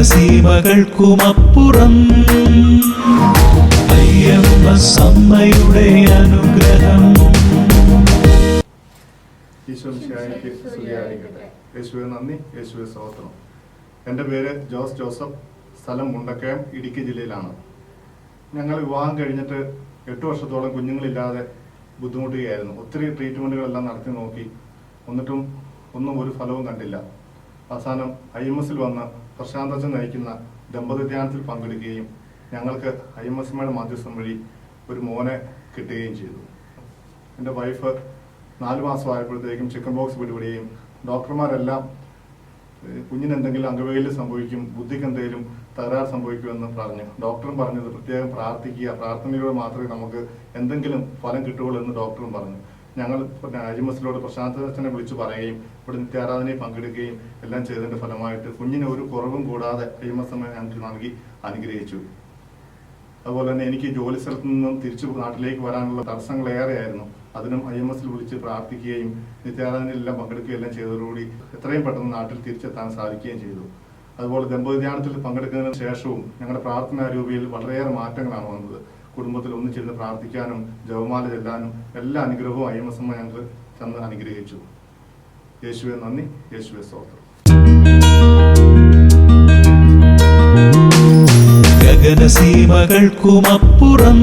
ഗഗനസീമകൾക്കുമപ്പുറം ഐഎംഎസ് അമ്മയുടെ അനുഗ്രഹം യേശുവെ നന്ദി. യേശുവെ സ്തോത്രം. എന്റെ പേര് ജോസ് ജോസഫ്. സ്ഥലം മുണ്ടക്കയം ഇടുക്കി ജില്ലയിലാണ്. ഞങ്ങൾ വിവാഹം കഴിഞ്ഞിട്ട് എട്ട് വർഷത്തോളം കുഞ്ഞുങ്ങളില്ലാതെ ബുദ്ധിമുട്ടുകയായിരുന്നു. ഒത്തിരി ട്രീറ്റ്മെന്റുകളെല്ലാം നടത്തി നോക്കി. എന്നിട്ടും ഒന്നും ഒരു ഫലവും കണ്ടില്ല. അവസാനം ഐ എം എസിൽ വന്ന് പ്രശാന്തച്ചൻ നയിക്കുന്ന ദമ്പതി ധ്യാനത്തിൽ പങ്കെടുക്കുകയും ഞങ്ങൾക്ക് ഐ എം എസ് മാധ്യസ്ഥം വഴി ഒരു മോനെ കിട്ടുകയും ചെയ്തു. എന്റെ വൈഫ് നാല് മാസമായപ്പോഴത്തേക്കും ചിക്കൻ ബോക്സ് പിടിപെടുകയും ഡോക്ടർമാരെല്ലാം കുഞ്ഞിന് എന്തെങ്കിലും അംഗവൈകല്യം സംഭവിക്കും ബുദ്ധിക്ക് എന്തെങ്കിലും തകരാറ് സംഭവിക്കുമെന്ന് പറഞ്ഞു. ഡോക്ടറും പറഞ്ഞത് പ്രത്യേകം പ്രാർത്ഥിക്കുക പ്രാർത്ഥനയിലൂടെ മാത്രമേ നമുക്ക് എന്തെങ്കിലും ഫലം കിട്ടുകയുള്ളൂ എന്ന് ഡോക്ടറും പറഞ്ഞു. ഞങ്ങൾ പിന്നെ അരിമസിലോട് പ്രശാന്ത് വിളിച്ചു പറയുകയും ഇവിടെ നിത്യാരാധനയിൽ പങ്കെടുക്കുകയും എല്ലാം ചെയ്തതിന്റെ ഫലമായിട്ട് കുഞ്ഞിന് ഒരു കുറവും കൂടാതെ അയ്യമസമ്മ ഞങ്ങൾക്ക് നൽകി അനുഗ്രഹിച്ചു. അതുപോലെ തന്നെ എനിക്ക് ജോലി സ്ഥലത്ത് നിന്നും തിരിച്ചു നാട്ടിലേക്ക് വരാനുള്ള തടസ്സങ്ങൾ ഏറെയായിരുന്നു അതിനും ഐ എം എസിൽ വിളിച്ച് പ്രാർത്ഥിക്കുകയും നിത്യാരാധനയിലെല്ലാം പങ്കെടുക്കുകയും എല്ലാം ചെയ്തതോടുകൂടി എത്രയും പെട്ടെന്ന് നാട്ടിൽ തിരിച്ചെത്താൻ സാധിക്കുകയും ചെയ്തു. അതുപോലെ ദമ്പതി ധ്യാനത്തിൽ പങ്കെടുക്കുന്നതിന് ശേഷവും ഞങ്ങളുടെ പ്രാർത്ഥനാ രൂപയിൽ വളരെയേറെ മാറ്റങ്ങളാണ് വന്നത്. കുടുംബത്തിൽ ഒന്നിച്ചിരുന്ന് പ്രാർത്ഥിക്കാനും ജപമാല ചെല്ലാനും എല്ലാ അനുഗ്രഹവും ഐ എം എസ് എമ്മ ഞങ്ങൾക്ക് തന്ന് അനുഗ്രഹിച്ചു. യേശുവെ നന്ദി. യേശുവെ സ്തോത്രം. ഗഗനസീമകൾക്കുമപ്പുറം